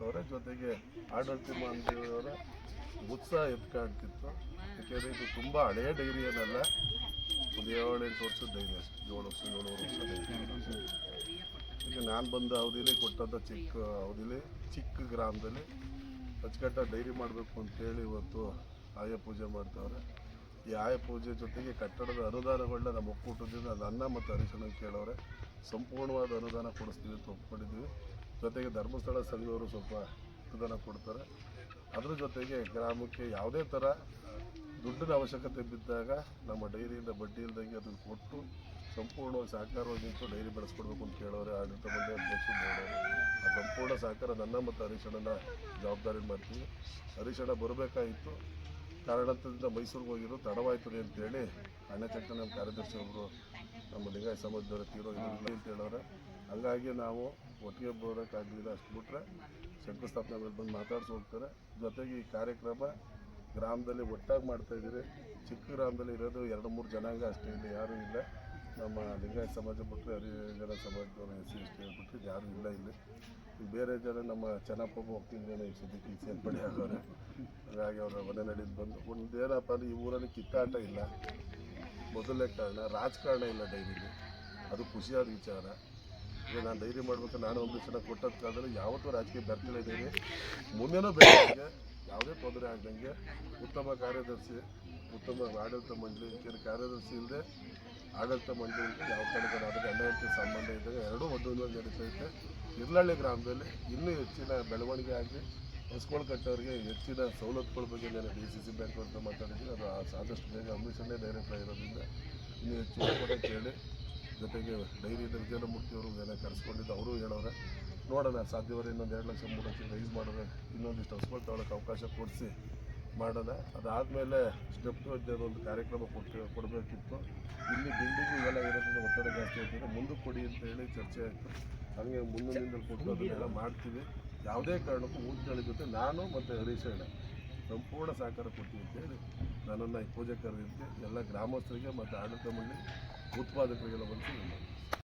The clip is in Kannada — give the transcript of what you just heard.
ಕೊಟ್ಟವ್ರೆ ಜೊತೆಗೆ ಆಡಳಿತ ಮಂಡಳಿಯವರ ಉತ್ಸಾಹ ಎದ್ದು ಕಾಣ್ತಿತ್ತು ಯಾಕೆಂದರೆ ಇದು ತುಂಬ ಹಳೆಯ ಡೈರಿ ಏನಲ್ಲ, ಒಂದು ಏಳು ಎಂಟು ವರ್ಷದ ಡೈರಿ ಅಷ್ಟು, ಏಳು ವರ್ಷ ಏಳುವರೆ ವರ್ಷ ಡೈರಿ ಈಗ ನಾನು ಬಂದ ಅವಧಿಲಿ ಕೊಟ್ಟಂಥ ಚಿಕ್ಕ ಅವಧಿಲಿ, ಚಿಕ್ಕ ಗ್ರಾಮದಲ್ಲಿ ಅಚ್ಚುಕಟ್ಟ ಡೈರಿ ಮಾಡಬೇಕು ಅಂತೇಳಿ ಇವತ್ತು ಆಯ ಪೂಜೆ ಮಾಡ್ತವ್ರೆ. ಈ ಆಯ ಪೂಜೆ ಜೊತೆಗೆ ಕಟ್ಟಡದ ಅನುದಾನಗಳನ್ನ ನಮ್ಮ ಒಕ್ಕೂಟದಿಂದ ಅನ್ನ ಮತ್ತು ಅರಿಶಿಣ ಕೇಳೋರೆ ಸಂಪೂರ್ಣವಾದ ಅನುದಾನ ಕೊಡಿಸ್ತೀವಿ ಅಂತ ಒಪ್ಕೊಂಡಿದ್ದೀವಿ. ಜೊತೆಗೆ ಧರ್ಮಸ್ಥಳ ಸಂಘದವರು ಸ್ವಲ್ಪ ಅನುದಾನ ಕೊಡ್ತಾರೆ. ಅದರ ಜೊತೆಗೆ ಗ್ರಾಮಕ್ಕೆ ಯಾವುದೇ ಥರ ದುಡ್ಡಿನ ಅವಶ್ಯಕತೆ ಬಿದ್ದಾಗ ನಮ್ಮ ಡೈರಿಯಿಂದ ಬಡ್ಡಿ ಇಲ್ದಂಗೆ ಅದನ್ನು ಕೊಟ್ಟು ಸಂಪೂರ್ಣವಾಗಿ ಸಹಕಾರವಾಗಿ ನಿಂತು ಡೈರಿ ಬೆಳೆಸ್ಕೊಡ್ಬೇಕು ಅಂತ ಕೇಳೋರೆ ಆಡಳಿತ ಮಂಡಳಿ ಅಧ್ಯಕ್ಷರು ಮಾಡೋರು ಆ ಸಂಪೂರ್ಣ ಸಹಕಾರ ನನ್ನ ಮತ್ತು ಹರೀಶಣ್ಣನ ಜವಾಬ್ದಾರಿ ಮಾಡ್ತೀವಿ. ಹರೀಶಣ್ಣ ಬರಬೇಕಾಗಿತ್ತು ಕಾರಣದಿಂದ ಮೈಸೂರಿಗೆ ಹೋಗಿರೋ ತಡವಾಯ್ತು ಅಂತೇಳಿ ಅಣ್ಣಚಕ್ಕ ನಮ್ಮ ಕಾರ್ಯದರ್ಶಿ ಒಬ್ಬರು ನಮ್ಮ ಲಿಂಗಾಯ ಸಮಾಜದವರ ತೀರೋಗಿಲ್ಲ ಅಂತ ಹೇಳೋರೆ. ಹಂಗಾಗಿ ನಾವು ಒಟ್ಟಿಗೆ ಬರೋಕ್ಕಾಗಲಿಲ್ಲ ಅಷ್ಟು ಬಿಟ್ಟರೆ ಶಂಕುಸ್ಥಾಪನೆ ಮೇಲೆ ಬಂದು ಮಾತಾಡ್ಸಿ ಹೋಗ್ತಾರೆ. ಜೊತೆಗೆ ಈ ಕಾರ್ಯಕ್ರಮ ಗ್ರಾಮದಲ್ಲಿ ಒಟ್ಟಾಗಿ ಮಾಡ್ತಾ ಇದ್ದೀರಿ. ಚಿಕ್ಕ ಗ್ರಾಮದಲ್ಲಿ ಇರೋದು ಎರಡು ಮೂರು ಜನಾಂಗ ಅಷ್ಟೇ ಇಲ್ಲ ಯಾರೂ ಇಲ್ಲ. ನಮ್ಮ ಲಿಂಗಾಯತ ಸಮಾಜ ಬಿಟ್ಟರೆ ಹರಿಜನ ಸಮಾಜದವರು ಎಸ್ ಸಿ ಎಸ್ ಟಿ ಬಿಟ್ಟರೆ ಯಾರೂ ಇಲ್ಲ ಇಲ್ಲಿ. ಬೇರೆ ಜನ ನಮ್ಮ ಚೆನ್ನಪ್ಪ ಈ ಸದ್ಯಕ್ಕೆ ಸೇರ್ಪಡೆ ಆಗೋರೆ ಹಾಗಾಗಿ ಅವರ ಮನೆ ನಡೆದು ಬಂದು ಒಂದೇನಪ್ಪ ಅಂದ್ರೆ ಈ ಊರಲ್ಲಿ ಕಿತ್ತಾಟ ಇಲ್ಲ. ಮೊದಲನೇ ಕಾರಣ, ರಾಜಕಾರಣ ಇಲ್ಲ ಡೈರಿಲಿ ಅದು ಖುಷಿಯಾದ ವಿಚಾರ. ಈಗ ನಾನು ಡೈರಿ ಮಾಡ್ಬೇಕು, ನಾನು ಒಂದು ಸಲ ಕೊಟ್ಟದ ಕಾಲದಲ್ಲಿ ಯಾವತ್ತೂ ರಾಜಕೀಯ ಬರ್ತಿಲ್ಲ ಇದ್ದೀನಿ ಮುಂದೆನೂ ಬೇಕಾಗಿದೆ ಯಾವುದೇ ತೊಂದರೆ ಆಗದಂಗೆ ಉತ್ತಮ ಕಾರ್ಯದರ್ಶಿ, ಉತ್ತಮ ಆಡಳಿತ ಮಂಡಳಿ ಕಾರ್ಯದರ್ಶಿ ಇಲ್ಲದೆ ಆಡಳಿತ ಮಂಡಳಿ ಯಾವ ಕಾರಣಕ್ಕೂ ಅದಕ್ಕೆ ಅಣ್ಣ ಹೆಂಡತಿ ಸಂಬಂಧ ಇದ್ದಾಗ ಎರಡೂ ಒಂದೊಂದು ನಡೀತೈತೆ. ಇರ್ಲಳ್ಳಿ ಗ್ರಾಮದಲ್ಲಿ ಇನ್ನೂ ಹೆಚ್ಚಿನ ಬೆಳವಣಿಗೆ ಆಗಲಿ ಹೊಸ್ಕೊಳ್ ಕಟ್ಟೋರಿಗೆ ಹೆಚ್ಚಿನ ಸವಲತ್ತುಗಳ ಬಗ್ಗೆ ನಾನು ಡಿ ಸಿ ಸಿ ಬ್ಯಾಂಕ್ ಅಂತ ಮಾತಾಡಿದ್ದೀನಿ ಅದು ಆದಷ್ಟು ಬೇಗ ಅಮಿಷನ್ನೇ ಡೈರೆಕ್ಟ್ ಆಗಿರೋದ್ರಿಂದ ಇನ್ನೂ ಹೆಚ್ಚು ಕೊಡೋಕ್ಕೆ ಹೇಳಿ, ಜೊತೆಗೆ ಡೈರಿ ವಿಜಯಮೂರ್ತಿ ಅವರು ಎಲ್ಲ ಕರೆಸ್ಕೊಂಡಿದ್ದು ಅವರು ಹೇಳೋರೆ. ನೋಡೋಣ, ಸಾಧ್ಯವಾದ್ರೆ ಇನ್ನೊಂದು ಎರಡು ಲಕ್ಷ, ಮೂರು ಲಕ್ಷ ರೈಸ್ ಮಾಡಿದ್ರೆ ಇನ್ನೊಂದಿಷ್ಟು ಹೊಸ್ಕೊಳ್ ತಗೊಳಕ್ಕೆ ಅವಕಾಶ ಕೊಡಿಸಿ ಮಾಡೋಣ. ಅದಾದಮೇಲೆ ಸ್ಟೆಪ್ ಒಂದು ಕಾರ್ಯಕ್ರಮ ಕೊಟ್ಟು ಕೊಡಬೇಕಿತ್ತು. ಇಲ್ಲಿ ಬಿಲ್ಡಿಂಗ್ ಇವೆಲ್ಲ ಇರೋದ್ರಿಂದ ಒತ್ತಡ ಜಾಸ್ತಿ ಆಗ್ತದೆ. ಮುಂದಕ್ಕೆ ಕೊಡಿ ಅಂತ ಹೇಳಿ ಚರ್ಚೆ ಆಯಿತು. ಹಾಗೆ ಮುಂದಿನಿಂದ ಕೊಟ್ಟು ಅದನ್ನೆಲ್ಲ ಮಾಡ್ತೀವಿ. ಯಾವುದೇ ಕಾರಣಕ್ಕೂ ಊರುಗಳ ಜೊತೆ ನಾನು ಮತ್ತು ಹರೀಶ್ ಅಣ್ಣ ಸಂಪೂರ್ಣ ಸಹಕಾರ ಕೊಡ್ತೀವಿ ಅಂತೇಳಿ ನನ್ನನ್ನು ಈ ಪೂಜೆ ಕರೆದಂತೆ ಎಲ್ಲ ಗ್ರಾಮಸ್ಥರಿಗೆ ಮತ್ತು ಆಡಳಿತ ಮಂಡಳಿ ಉತ್ಪಾದಕರಿಗೆಲ್ಲ ಬಂದು